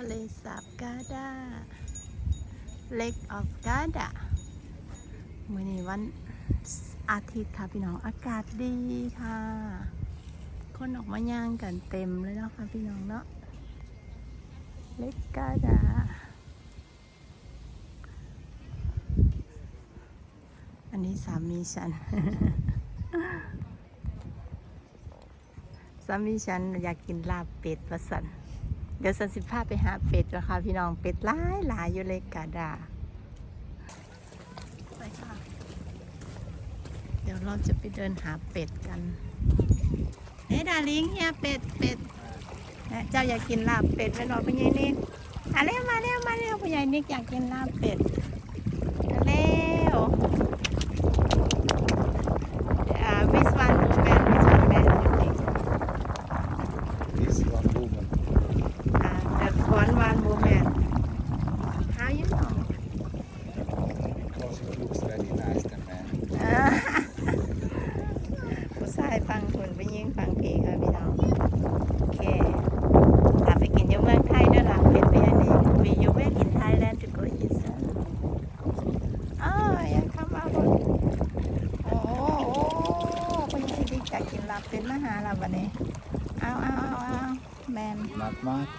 ะเลสาบกาดาเล็กออฟกาดามื่อนี้วันอาทิตย์ค่ะพี่น้องอากาศดีค่ะ คนออกมาย่างกันเต็มเลยเนาะค่ะพี่น้องเนาะเล็กกาดาอันนี้สามีฉัน สามีฉันอยากกินลาบเป็ดประสัน เดี๋ยวสันสิภาไปหาเป็ดนะคะพี่น้องเป็ดหลายหลายอยู่เลยกาดาไปค่ะเดี๋ยวเราจะไปเดินหาเป็ดกันเฮ้ดาลิงเฮียเป็ดเป็ดเอ๊ะเจ้าอยากกินลาบเป็ดไหมเนาะพี่ใหญ่นิกอ่เร็วมาเร็วมาเร็วพี่ใหญ่นิกอยากกินลาบเป็ด ผู้ชายฟังทุนไปยิ่งฟังผีค่ะพี่น้อง โอเคกลับไปกินอยู่เมืองไทยด้อหลังเป็นไปอันนี้วีอยู่เวกินไทยแลนด์ to go eat some อ้าวยังคำว่าบ่โอ้โหโอ้คนยังดีอยากกินลาบเป็นมหาลาบวันนี้ เอาเอาเอาเอาแมน Not much.